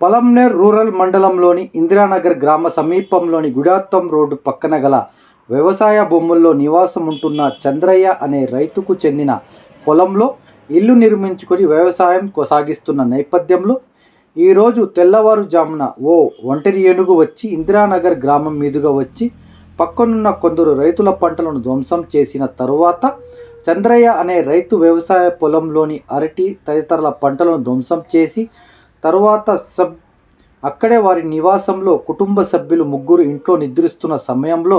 Palamaner rural మండలంలోని ఇందిరానగర్ గ్రామ సమీపంలోని గుడాత్తం రోడ్డు పక్కన గల వ్యవసాయ భూముల్లో నివాసం ఉంటున్న చంద్రయ్య అనే రైతుకు చెందిన పొలంలో ఇల్లు నిర్మించుకొని వ్యవసాయం కొనసాగిస్తున్న నేపథ్యంలో ఈరోజు తెల్లవారుజామున ఓ ఒంటరి ఏనుగు వచ్చి ఇందిరానగర్ గ్రామం మీదుగా వచ్చి పక్కనున్న కొందరు రైతుల పంటలను ధ్వంసం చేసిన తరువాత చంద్రయ్య అనే రైతు వ్యవసాయ పొలంలోని అరటి తదితరుల పంటలను ధ్వంసం చేసి తరువాత సబ్ అక్కడే వారి నివాసంలో కుటుంబ సభ్యులు ముగ్గురు ఇంట్లో నిద్రిస్తున్న సమయంలో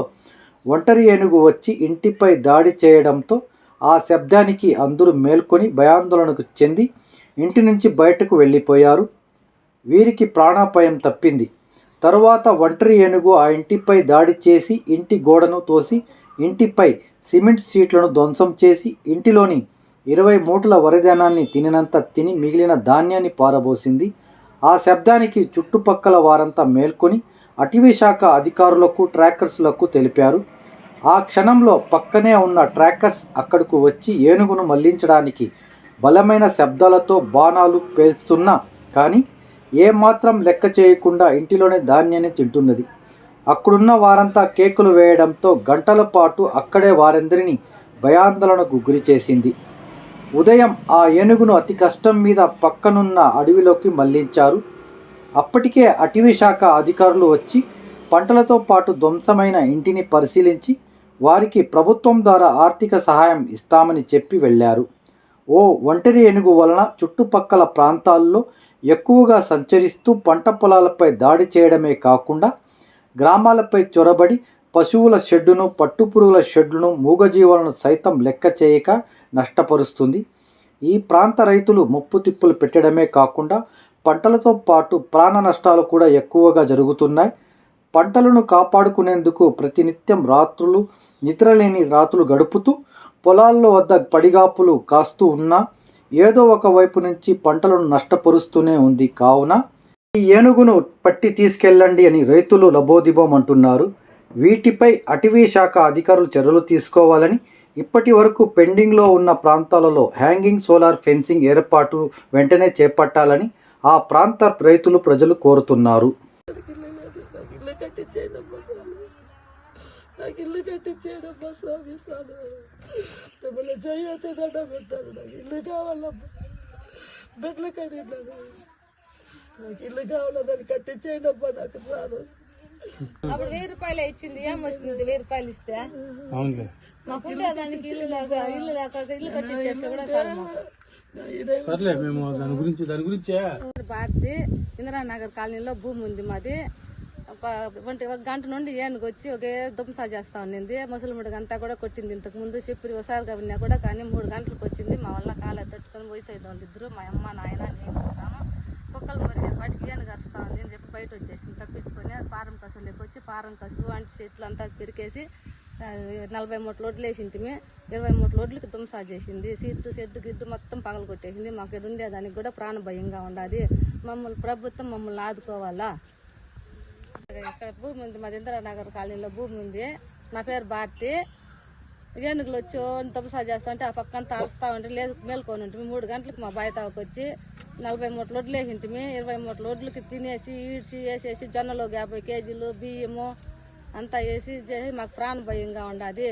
ఒంటరి ఏనుగు వచ్చి ఇంటిపై దాడి చేయడంతో ఆ శబ్దానికి అందరూ మేల్కొని భయాందోళనకు చెంది ఇంటి నుంచి బయటకు వెళ్ళిపోయారు. వీరికి ప్రాణాపాయం తప్పింది. తరువాత ఒంటరి ఏనుగు ఆ ఇంటిపై దాడి చేసి ఇంటి గోడను తోసి ఇంటిపై సిమెంట్ సీట్లను ధ్వంసం చేసి ఇంటిలోని ఇరవై మూటల వరిధానాన్ని తినినంత తిని మిగిలిన ధాన్యాన్ని పారబోసింది. ఆ శబ్దానికి చుట్టుపక్కల వారంతా మేల్కొని అటవీశాఖ అధికారులకు ట్రాకర్స్లకు తెలిపారు. ఆ క్షణంలో పక్కనే ఉన్న ట్రాకర్స్ అక్కడకు వచ్చి ఏనుగును మళ్ళించడానికి బలమైన శబ్దాలతో బాణాలు పేల్చుతున్నా కానీ ఏమాత్రం లెక్క చేయకుండా ఇంటిలోనే ధాన్యాన్ని తింటున్నది. అక్కడున్న వారంతా కేకులు వేయడంతో గంటల పాటు అక్కడే వారందరినీ భయాందోళనకు గురి చేసింది ఉదయం ఆ ఏనుగును అతి కష్టం మీద పక్కనున్న అడవిలోకి మళ్ళించారు. అప్పటికే అటవీ శాఖ అధికారులు వచ్చి పంటలతో పాటు ధ్వంసమైన ఇంటిని పరిశీలించి వారికి ప్రభుత్వం ద్వారా ఆర్థిక సహాయం ఇస్తామని చెప్పి వెళ్ళారు ఓ ఒంటరి ఏనుగు వలన చుట్టుపక్కల ప్రాంతాల్లో ఎక్కువగా సంచరిస్తూ పంట పొలాలపై దాడి చేయడమే కాకుండా గ్రామాలపై చొరబడి పశువుల షెడ్డును పట్టుపురుగుల షెడ్డును మూగజీవులను సైతం లెక్క చేయక నష్టపరుస్తుంది. ఈ ప్రాంత రైతులు ముప్పు తిప్పులు పెట్టడమే కాకుండా పంటలతో పాటు ప్రాణ నష్టాలు కూడా ఎక్కువగా జరుగుతున్నాయి. పంటలను కాపాడుకునేందుకు ప్రతినిత్యం రాత్రులు నిద్రలేని రాత్రులు గడుపుతూ పొలాల్లో వద్ద పడిగాపులు కాస్తూ ఉన్నా ఏదో ఒక వైపు నుంచి పంటలను నష్టపరుస్తూనే ఉంది కావున ఈ ఏనుగును పట్టి తీసుకెళ్ళండి అని రైతులు లబోదిబోమంటున్నారు. వీటిపై అటవీ శాఖ అధికారులు చర్యలు తీసుకోవాలని ఇప్పటి వరకు పెండింగ్లో ఉన్న ప్రాంతాలలో హ్యాంగింగ్ సోలార్ ఫెన్సింగ్ ఏర్పాటు వెంటనే చేపట్టాలని ఆ ప్రాంత రైతులు ప్రజలు కోరుతున్నారు నాకు ఇల్లు లేదు దాన్ని ఇల్లు కట్టించేయడమ్మా స్వామి నాకు ఇల్లు మిమ్మల్ని దండ నాకు ఇల్లు కావాలమ్మా బిడ్డలు కట్టినాను నాకు ఇల్లు కావాలా దాన్ని కట్టించేయడమ్మా నాకు స్వామి అప్పుడు వెయ్యి రూపాయలు ఇచ్చింది. ఏం వస్తుంది? వెయ్యి రూపాయలు ఇస్తే? మాకుంటే దానికి ఇల్లు లేక ఇల్లు లేక ఇల్లు కట్టించేస్తే కూడా మాకు. సర్లే మేము దాని గురించి దాని గురించే. భారతి ఇందిరానగర్ కాలనీలో భూమి ఉంది మాది. ఒక గంట నుండి ఏనుగు వచ్చి ఒకే దుంసా చేస్తా ఉండింది ముసలిముడికి అంతా కూడా కొట్టింది. ఇంతకు ముందు చెప్పి ఒకసారి కవినా కూడా కానీ మూడు గంటలకు వచ్చింది. మా వల్ల కాలే తట్టుకొని పోసేది వాళ్ళు ఇద్దరు. మా అమ్మ నాయన నేను కుక్కలు మురిగారు వాటికి ఏం అరుస్తా ఉంది అని చెప్పి బయట వచ్చేసింది. తప్పించుకొని అది పారం కసులోకి వచ్చి పారం కసు వంటి చెట్లు అంతా పెరికేసి నలభై మూటలు వడ్లు వేసింటిమి ఇరవై మూటల వడ్లకి దుంసా చేసింది. సీటు సెడ్డు గిడ్డు మొత్తం పగలు కొట్టేసింది మాకు ఇక్కడ ఉండేదానికి కూడా ప్రాణ భయంగా ఉండాలి మమ్మల్ని ప్రభుత్వం మమ్మల్ని ఆదుకోవాలా? ఇక్కడ భూమి ఉంది? మాది ఇందిరానగర్ కాలనీలో భూమి ఉంది. నా పేరు భారతి. ఏనుగులు వచ్చి తపసా చేస్తా ఉంటే ఆ పక్కంతా అరుస్తా ఉంటే లేదు మేల్కొని ఉంటుంది మూడు గంటలకు మా బాయితావకు వచ్చి నలభై మూటలు వడ్లు వేసింటిమి ఇరవై మూటల వడ్లకి తినేసి ఈడ్చి వేసేసి జొన్నలు యాభై కేజీలు బియ్యము అంతా వేసి చేసి మాకు ప్రాణ భయంగా ఉండదు.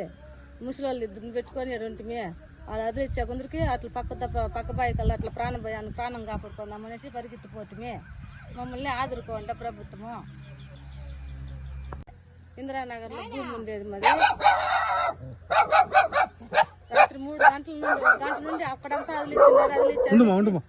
ముసలి ఇద్దరిని పెట్టుకొని ఉంటిమి వాళ్ళు అది కొందరికి అట్లా పక్క తప్ప పక్క బాయికల్లా అట్లా ప్రాణ భయాన్ని ప్రాణం కాపాడుకుందాం అనేసి పరిగెత్తిపోతుమే మమ్మల్ని ఆదురుకోండి ప్రభుత్వము. ఇందిరానగర్లో భూమి ఉండేది మరి రాత్రి మూడు గంటల నుండి గంట నుండి అక్కడంతా అదిలిచ్చినారు అదిలిచ్చారు ఉండుమా. ఉండుమా